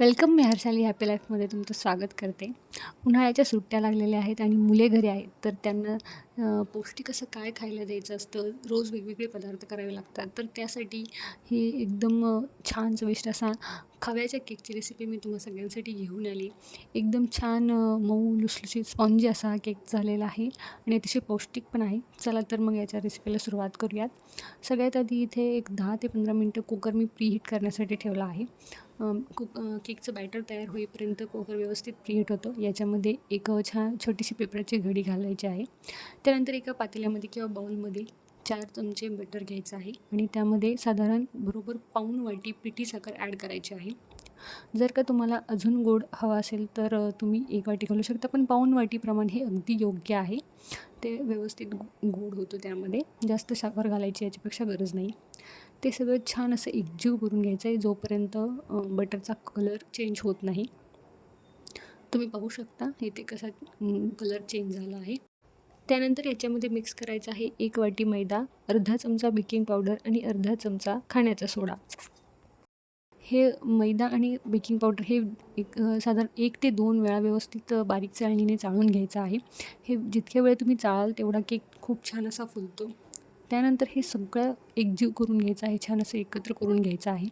Welcome मी Harshali happy लाईफमध्ये तुमचं स्वागत करते. उन्हाळ्याच्या सुट्ट्या लागलेल्या आहेत आणि मुले घरी आहेत तर त्यांना पौष्टिक असं काय खायला द्यायचं असतं? रोज वेगवेगळे पदार्थ करावे लागतात. तर त्यासाठी ही एकदम छान चविष्ट असा खव्याच्या केकची रेसिपी मी तुम्हा सगळ्यांसाठी घेऊन आली. एकदम छान मऊ लुसलुशीत स्पॉन्जी असा हा केक झालेला आहे आणि अतिशय पौष्टिक पण आहे. चला तर मग याच्या रेसिपीला सुरुवात करूयात. सगळ्यात आधी इथे एक दहा ते पंधरा मिनटं कुकर मी प्रीहीट करण्यासाठी ठेवला आहे. कुक केकचं बॅटर तयार होईपर्यंत कुकर व्यवस्थित प्रीहीट होतो. याच्यामध्ये एक छान छोटीशी पेपराची घडी घालायची आहे. त्यानंतर एका पातेल्यामध्ये किंवा बाउलमध्ये चार चमचे बटर घ्यायचं आहे आणि त्यामध्ये साधारण बरोबर पाऊण वाटी पिठी साखर ॲड करायची आहे. जर का तुम्हाला अजून गोड हवा असेल तर तुम्ही एक वाटी घालू शकता पण पाऊण वाटीप्रमाणे हे अगदी योग्य आहे. ते व्यवस्थित गोड होतं त्यामध्ये. जास्त साखर घालायची याच्यापेक्षा गरज नाही. ते सगळं छान असं एकजीव करून घ्यायचं आहे जोपर्यंत बटरचा कलर चेंज होत नाही. तुम्ही पाहू शकता इथे कसा कलर चेंज झाला आहे. त्यानंतर याच्यामध्ये मिक्स करायचं आहे एक वाटी मैदा अर्धा चमचा बेकिंग पावडर आणि अर्धा चमचा खाण्याचा सोडा. हे मैदा आणि बेकिंग पावडर हे एक साधारण एक ते दोन वेळा व्यवस्थित बारीक चाळणीने चाळून घ्यायचं आहे. हे जितक्या वेळ तुम्ही चाळाल तेवढा केक खूप छान असा फुलतो. त्यानंतर हे सगळं एकजीव करून घ्यायचं आहे छान असं एकत्र करून घ्यायचं आहे.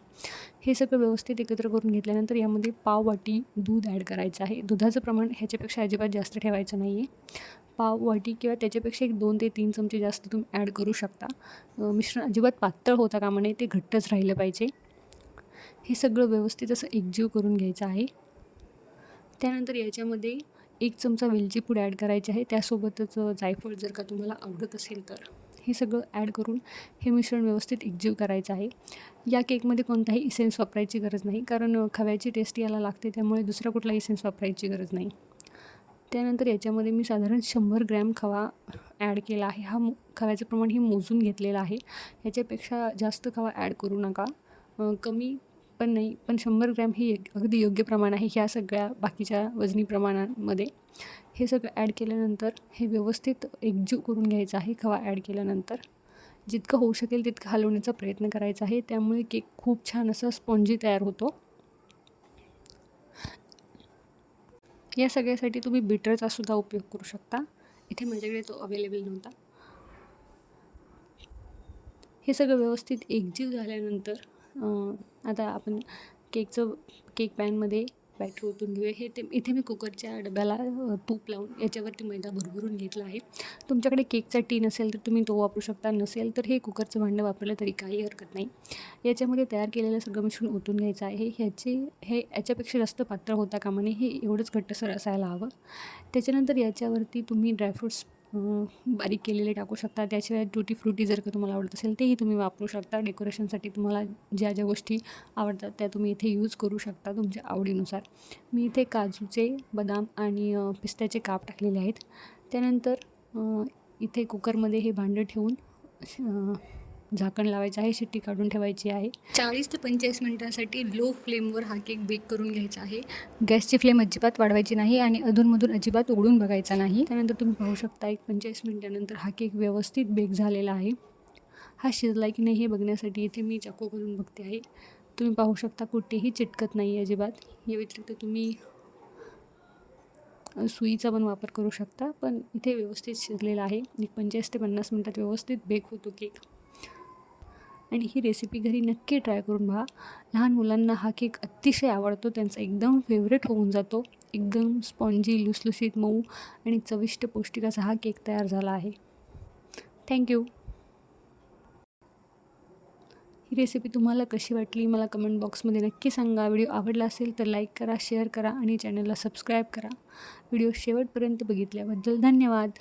हे सगळं व्यवस्थित एकत्र करून घेतल्यानंतर यामध्ये पाव वाटी दूध ॲड करायचं आहे. दुधाचं प्रमाण ह्याच्यापेक्षा अजिबात जास्त ठेवायचं नाही आहे पाव वाटी किंवा त्याच्यापेक्षा एक दोन ते तीन चमचे जास्त तुम्ही ॲड करू शकता. मिश्रण अजिबात पातळ होता कामा नये ते घट्टच राहिलं पाहिजे. हे सगळं व्यवस्थित असं एकजीव करून घ्यायचं आहे. त्यानंतर याच्यामध्ये एक चमचा वेलची पूड ॲड करायची आहे. त्यासोबतच जायफळ जर का तुम्हाला आवडत असेल तर. हे सगळं ॲड करून हे मिश्रण व्यवस्थित एकजीव करायचं आहे. या केकमध्ये कोणताही इसेन्स वापरायची गरज नाही. कारण खव्याची टेस्ट याला लागते त्यामुळे दुसरा कुठला इसेन्स वापरायची गरज नाही. त्यानंतर याच्यामध्ये मी साधारण शंभर ग्रॅम खवा ॲड केला आहे. हा खव्याचं प्रमाण हे मोजून घेतलेलं आहे. याच्यापेक्षा जास्त खवा ॲड करू नका. कमी पण नाही पण शंभर ग्रॅम ही एक- अगदी योग्य प्रमाण आहे ह्या सगळ्या बाकीच्या वजनी प्रमाणामध्ये. हे सगळं ॲड केल्यानंतर हे व्यवस्थित एकजीव करून घ्यायचं आहे खवा ॲड केल्यानंतर. जितकं होऊ शकेल तितकं हलवण्याचा प्रयत्न करायचा आहे. त्यामुळे केक खूप छान असा स्पॉन्जी तयार होतो. या सगळ्यासाठी तुम्ही बिटरचा सुद्धा उपयोग करू शकता. इथे माझ्याकडे तो अवेलेबल नव्हता. हे सगळं व्यवस्थित एकजीव झाल्यानंतर आता आपण केकचं केक पॅनमध्ये बॅटर ओतून घेऊया. हे ते इथे मी कुकरच्या डब्याला तूप लावून याच्यावरती मैदा भरभरून घेतला आहे. तुमच्याकडे केकचा टीन असेल तर तुम्ही तो वापरू शकता नसेल तर हे कुकरचं भांडं वापरलं तरी काही हरकत नाही. याच्यामध्ये तयार केलेलं सगळं मिश्रण ओतून घ्यायचं आहे. ह्याचे हे याच्यापेक्षा जास्त पात्र होता कामा नये हे एवढंच घट्टसर असायला हवं. त्याच्यानंतर याच्यावरती तुम्ही ड्रायफ्रूट्स बारीक केलेले टाकू शकता. त्याशिवाय टुटी फ्रुटी जर का तुम्हाला आवडत असेल तेही तुम्ही वापरू शकता. डेकोरेशनसाठी तुम्हाला ज्या ज्या गोष्टी आवडतात त्या तुम्ही इथे यूज करू शकता तुमच्या आवडीनुसार. मी इथे काजूचे बदाम आणि पिस्त्याचे काप टाकलेले आहेत. त्यानंतर इथे कुकरमध्ये हे भांडं ठेवून झाकण लावायचं आहे शिट्टी काढून ठेवायची आहे. चाळीस ते पंचेचाळीस मिनटांसाठी लो फ्लेमवर हा केक बेक करून घ्यायचा आहे. गॅसची फ्लेम अजिबात वाढवायची नाही आणि अधूनमधून अजिबात उघडून बघायचा नाही. त्यानंतर तुम्ही पाहू शकता एक पंचेचाळीस मिनटानंतर हा केक व्यवस्थित बेक झालेला आहे. हा शिजला की नाही हे बघण्यासाठी इथे मी चाकू घालून बघते आहे. तुम्ही पाहू शकता कुठेही चिटकत नाही अजिबात. या व्यतिरिक्त तुम्ही सुईचा पण वापर करू शकता पण इथे व्यवस्थित शिजलेला आहे. एक पंचेचाळीस ते पन्नास मिनटात व्यवस्थित बेक होतो केक आणि ही रेसिपी घरी नक्की ट्राय करून पहा. लहान मुलांना हा केक अतिशय आवडतो. त्यांचा एकदम फेवरेट होऊन जातो. एकदम स्पॉन्जी लुसलुशीत मऊ आणि चविष्ट पौष्टिकाचा हा केक तयार झाला आहे. थँक्यू ही रेसिपी तुम्हाला कशी वाटली? मला कमेंट बॉक्समध्ये नक्की सांगा. व्हिडिओ आवडला असेल तर लाईक करा शेअर करा आणि चॅनलला सबस्क्राईब करा. व्हिडिओ शेवटपर्यंत बघितल्याबद्दल धन्यवाद.